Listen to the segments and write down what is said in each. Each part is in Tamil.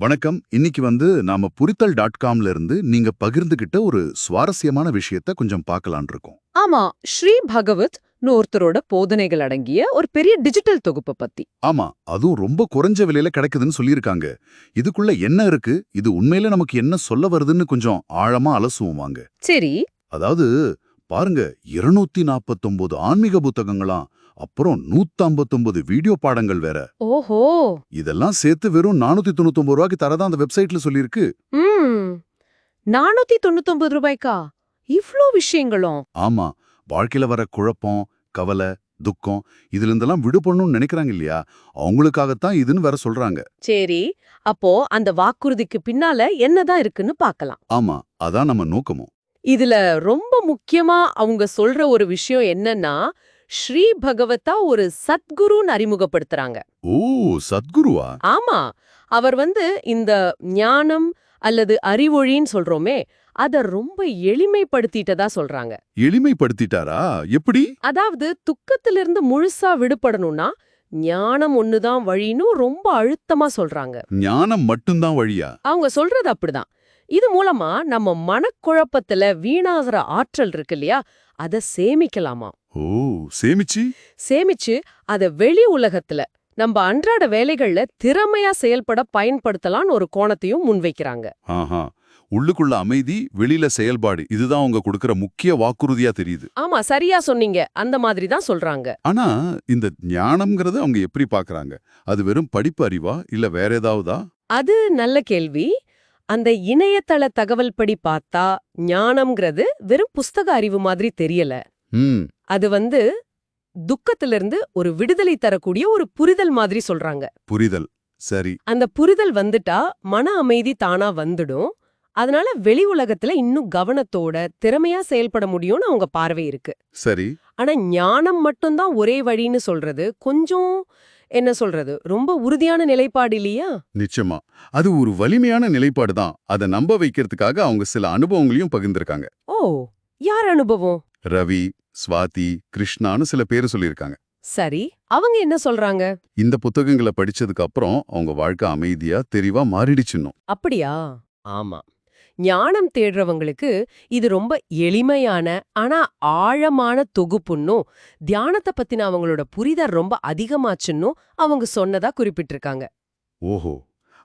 வணக்கம். இன்னைக்கு வந்து நாம புரித்தல் டாட் காம்ல இருந்து நீங்க பகிர்ந்துகிட்ட ஒரு சுவாரஸ்யமான விஷயத்த கொஞ்சம் பார்க்கலான் இருக்கோம் ஆமா ஸ்ரீ பகவத் ஒருத்தரோட போதனைகள் அடங்கிய ஒரு பெரிய டிஜிட்டல் தொகுப்பு பத்தி. ஆமா அதுவும் ரொம்ப குறைஞ்ச விலையில கிடைக்குதுன்னு சொல்லியிருக்காங்க. இதுக்குள்ள என்ன இருக்கு? இது உண்மையில நமக்கு என்ன சொல்ல வருதுன்னு கொஞ்சம் ஆழமா அலசுவோம் வாங்க. சரி. அதாவது பாருங்க இருநூத்தி நாப்பத்தொன்பது ஆன்மீக புத்தகங்களாம் அப்புறம் நூத்தம்பத்தொன்பது வீடியோ பாடங்கள் வேற. ஓஹோ. இதெல்லாம் சேர்த்து வெறும் நானூத்தி தொண்ணூத்தொன்பது ரூபாய்க்கு தரதான் அந்த வெப்சைட்ல சொல்லியிருக்கு. நானூத்தி தொண்ணூத்தொன்பது ரூபாய்க்கா? இவ்ளோ விஷயங்களும். ஆமா. வாழ்க்கையில வர குழப்பம் கவலை துக்கம் இதுல இருந்தெல்லாம் விடுபடணும்னு நினைக்கிறாங்க இல்லையா? அவங்களுக்காகத்தான் இதுன்னு வேற சொல்றாங்க. சரி. அப்போ அந்த வாக்குறுதிக்கு பின்னால என்னதான் இருக்குன்னு பார்க்கலாம் ஆமா. அதான் நம்ம நோக்கமும். இதுல ரொம்ப முக்கியமா அவங்க சொல்ற ஒரு விஷயம் என்னன்னா ஸ்ரீ பகவதா ஒரு சத்குருன்னு அறிமுகப்படுத்துறாங்க. ஓ சத்குருவா? ஆமா. அவர் வந்து இந்த ஞானம் அல்லது அறிவொழின்னு சொல்றோமே அத ரொம்ப எளிமைப்படுத்திட்டதா சொல்றாங்க. எளிமைப்படுத்திட்டாரா? எப்படி? அதாவது துக்கத்திலிருந்து முழுசா விடுபடணும்னா ஞானம் ஒண்ணுதான் வழின்னு ரொம்ப அழுத்தமா சொல்றாங்க. ஞானம் மட்டும்தான் வழியா? அவங்க சொல்றது அப்படிதான். இது மூலமா நம்ம மனக்குழப்பத்துல வீணாகிற ஆற்றல் இருக்கு இல்லையா? அத சேமிக்கலாமா ஓ சேமிச்சு? சேமிச்சு அத வெளி உலகத்துல நம்ம அன்றாட வேலைகள்ல திறமையா செயல்பட பயன்படுத்தலாம்னு ஒரு கோணத்தையும் முன்வைக்கிறாங்க. ஆஹா. உள்ளுக்குள்ள அமைதி வெளியில செயல்பாடு இதுதான் அவங்க கொடுக்கிற முக்கிய வாக்குறுதியா தெரியுது. ஆமா சரியா சொன்னீங்க. அந்த மாதிரி தான் சொல்றாங்க. ஆனா இந்த ஞானம்ங்கறத அவங்க எப்படி பாக்குறாங்க? அது வெறும் படிப்பு அறிவா? இல்ல வேற ஏதாவதா? அது நல்ல கேள்வி. அந்த இணையதள தகவல் படி பார்த்தா ஞானம்ங்கிறது வெறும் புஸ்தக அறிவு மாதிரி தெரியல. ம். அது வந்து துக்கத்திலிருந்து ஒரு விடுதலை தரக்கூடிய ஒரு புரிதல் மாதிரி சொல்றாங்க. புரிதல். சரி. அந்த புரிதல் வந்துட்டா மன அமைதி தானா வந்துடும். அதனால வெளி உலகத்துல இன்னும் கவனத்தோட திறமையா செயல்பட முடியும்னு அவங்க பார்வை இருக்கு. சரி. ஆனா ஞானம் மட்டும்தான் ஒரே வழின்னு சொல்றது கொஞ்சம் என்ன சொல்றது ரொம்ப உறுதியான நிலைப்பாடு இல்லையா? நிச்சயமா. அது ஒரு வலிமையான நிலைப்பாடு தான். அதை நம்ப வைக்கிறதுக்காக அவங்க சில அனுபவங்களையும் பகிர்ந்திருக்காங்க. ஓ யார் அனுபவம்? ரவி. ஸ்வாதி கிருஷ்ணான்னு சில பேர் சொல்லியிருக்காங்க. சரி அவங்க என்ன சொல்றாங்க? இந்த புத்தகங்களை படிச்சதுக்கு அப்புறம் அவங்க வாழ்க்கை அமைதியா தெளிவா மாறிடுச்சுன்னும். அப்படியா? ஆமா. ஞானம் தேடுறவங்களுக்கு இது ரொம்ப எளிமையான ஆனா ஆழமான தொகுப்புன்னும் தியானத்தை பத்தின அவங்களோட புரிதல் ரொம்ப அதிகமாச்சுன்னும் அவங்க சொன்னதா குறிப்பிட்டிருக்காங்க. ஓஹோ!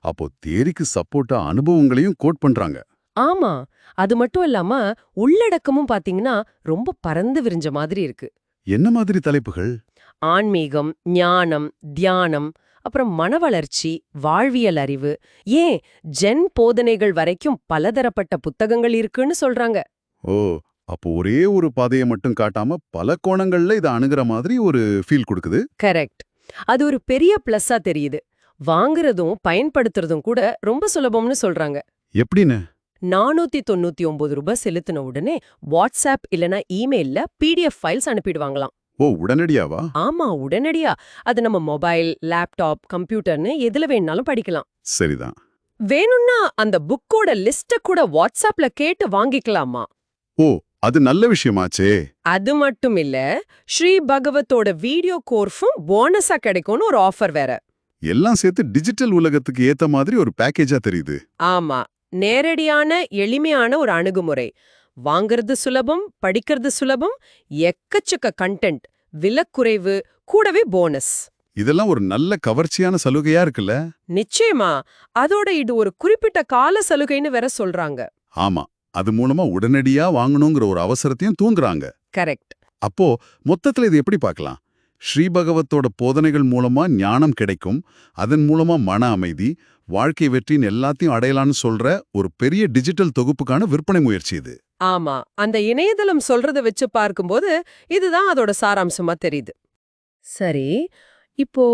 அப்போ தேரிக்கு சப்போர்ட்டா அனுபவங்களையும் கோட் பண்றாங்க. ஆமா. அது மட்டும் இல்லாம உள்ளடக்கமும் பாத்தீங்கன்னா ரொம்ப பறந்து விரிஞ்ச மாதிரி இருக்கு. என்ன மாதிரி தலைப்புகள்? ஆன்மீகம் ஞானம் தியானம் அப்புறம் மனவளர்ச்சி வாழ்வியல் அறிவு. ஏன் ஜென் போதனைகள் வரைக்கும் பலதரப்பட்ட புத்தகங்கள் இருக்குன்னு சொல்றாங்க. ஓ அப்போ ஒரே ஒரு பாதையை மட்டும் காட்டாம பல கோணங்கள்ல இதை அணுகிற மாதிரி ஒரு ஃபீல் கொடுக்குது. கரெக்ட். அது ஒரு பெரிய பிளஸ்ஸா தெரியுது. வாங்குறதும் பயன்படுத்துறதும் கூட ரொம்ப சுலபம்னு சொல்றாங்க. எப்படின்னு? நானூத்தி தொண்ணூத்தி ஒன்பது ரூபாய் செலுத்தின உடனே வாட்ஸ்அப் இல்லனா இமெயில்ல பிடிஎஃப் ஃபைல்ஸ் அனுப்பிடுவாங்களாம். ஓ உடனடியாவா? ஆமா உடனடியா. அது நம்ம மொபைல் லேப்டாப் கம்ப்யூட்டர்னு எதுல வேணாலும் படிக்கலாம். சரிதான். வேணும்னா அந்த புக்கோட லிஸ்ட கூட வாட்ஸ்அப்ல கேட்டு வாங்கிக்கலாமா? ஓ அது நல்ல விஷயமாச்சே. அது மட்டும் இல்ல ஸ்ரீ பகவத்தோட வீடியோ கோர்ஸும் போனஸா கிடைக்கும்னு ஒரு ஆஃபர் வேற. எல்லாம் சேர்த்து டிஜிட்டல் உலகத்துக்கு ஏத்த மாதிரி ஒரு பேக்கேஜா தெரியுது. ஆமா. நேரடியான எளிமையான ஒரு அணுகுமுறை. வாங்குறது சுலபம் படிக்கிறது சுலபம் எக்கச்சக்க கண்டென்ட் விலக்குறைவு கூடவே போனஸ் இதெல்லாம் ஒரு நல்ல கவர்ச்சியான சலுகையா இருக்குல்ல? நிச்சயமா. அதோட இது ஒரு குறிப்பிட்ட கால சலுகைன்னு வேற சொல்றாங்க. ஆமா. அது மூலமா உடனடியா வாங்கணுங்கிற ஒரு அவசரத்தையும் தூங்குறாங்க. கரெக்ட் அப்போ மொத்தத்துல இது எப்படி பார்க்கலாம்? ஸ்ரீபகவத்தோட போதனைகள் மூலமா ஞானம் கிடைக்கும். அதன் மூலமா மன அமைதி வாழ்க்கை வெற்றின்னு எல்லாத்தையும் அடையலான்னு சொல்ற ஒரு பெரிய டிஜிட்டல் தொகுப்புக்கான விற்பனை முயற்சி இது. ஆமா அந்த இணையதளம் சொல்றத வச்சு பார்க்கும்போது இதுதான் அதோட சாராம்சமா தெரியுது. சரி இப்போ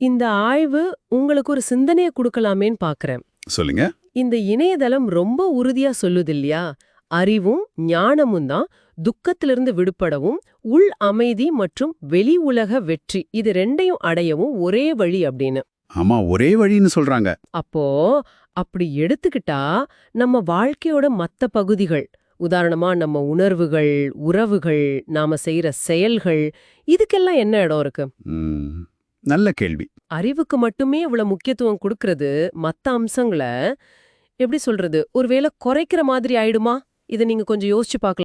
இந்த ஆய்வு உங்களுக்கு ஒரு சிந்தனைய கொடுக்கலாமேன்னு பாக்குறேன். சொல்லுங்க. இந்த இணையதளம் ரொம்ப உறுதியா சொல்லுது இல்லையா? அறிவும் ஞானமும் தான் துக்கத்திலிருந்து விடுபடவும் உள் அமைதி மற்றும் வெளி உலக வெற்றி இது ரெண்டையும் அடையவும் ஒரே வழி அப்படின்னு. ஆமா ஒரே வழின்னு சொல்றாங்க. அப்போ அப்படி எடுத்துக்கிட்டா நம்ம வாழ்க்கையோட மத்த பகுதிகள் உதாரணமா நம்ம உணர்வுகள் உறவுகள் நாம செய்யற செயல்கள் இதுக்கெல்லாம் என்ன இடம் இருக்கு? நல்ல கேள்வி. அறிவுக்கு மட்டுமே இவ்வளவு முக்கியத்துவம் கொடுக்கறது மத்த அம்சங்களை எப்படி சொல்றது ஒருவேளை குறைக்கிற மாதிரி ஆயிடுமா? இதை நீங்க கொஞ்சம் யோசிச்சு பார்க்கலாம்.